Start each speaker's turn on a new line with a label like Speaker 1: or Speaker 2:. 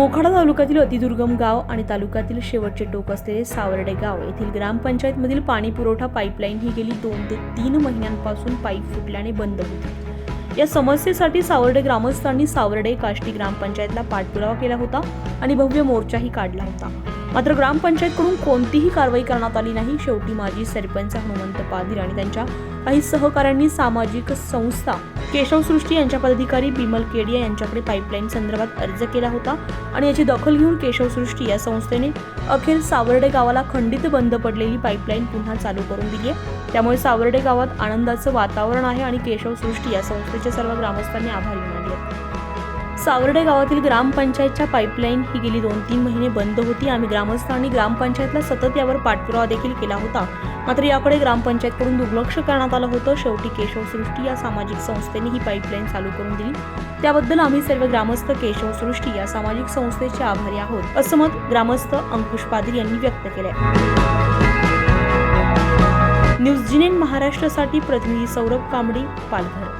Speaker 1: मोखाडा तालुक्यातील अतिदुर्गम गाव आणि तालुक्यातील शेवटचे टोक असलेले सावर्डे गाव येथील ग्रामपंचायतमधील पाणी पुरवठा पाईपलाईन ही गेली दोन ते तीन महिन्यांपासून पाईप फुटल्याने बंद होती. या समस्येसाठी सावर्डे ग्रामस्थांनी सावर्डे काष्टी ग्रामपंचायतला पाठपुरावा केला होता आणि भव्य मोर्चाही काढला होता. मात्र ग्रामपंचायतकडून कोणतीही कारवाई करण्यात आली नाही. शेवटी माजी सरपंच हनुमंत पाधीर आणि त्यांच्या काही सहकाऱ्यांनी सामाजिक संस्था केशवसृष्टी यांच्या पदाधिकारी बिमल केडिया यांच्याकडे पाईपलाईन संदर्भात अर्ज केला होता आणि याची दखल घेऊन केशवसृष्टी या संस्थेने अखेर सावर्डे गावाला खंडित बंद पडलेली पाईपलाईन पुन्हा चालू करून दिली आहे त्यामुळे सावर्डे गावात आनंदाचं वातावरण आहे आणि केशवसृष्टी या संस्थेच्या सर्व ग्रामस्थांनी आभारी मानले आहेत. सावर्डे गावातील ग्रामपंचायतच्या पाईपलाईन ही गेली दोन तीन महिने बंद होती. आम्ही ग्रामस्थांनी ग्रामपंचायतला सतत यावर पाठपुरावा देखील केला होता. मात्र याकडे ग्रामपंचायतकडून दुर्लक्ष करण्यात आलं होतं. शेवटी केशवसृष्टी या सामाजिक संस्थेने ही पाईपलाईन चालू करून दिली. त्याबद्दल आम्ही सर्व ग्रामस्थ केशवसृष्टी या सामाजिक संस्थेचे आभारी आहोत असं मत ग्रामस्थ अंकुश पादरी यांनी व्यक्त केलंय. न्यूज जिनेन महाराष्ट्रासाठी प्रतिनिधी सौरभ कांबडी पालघर.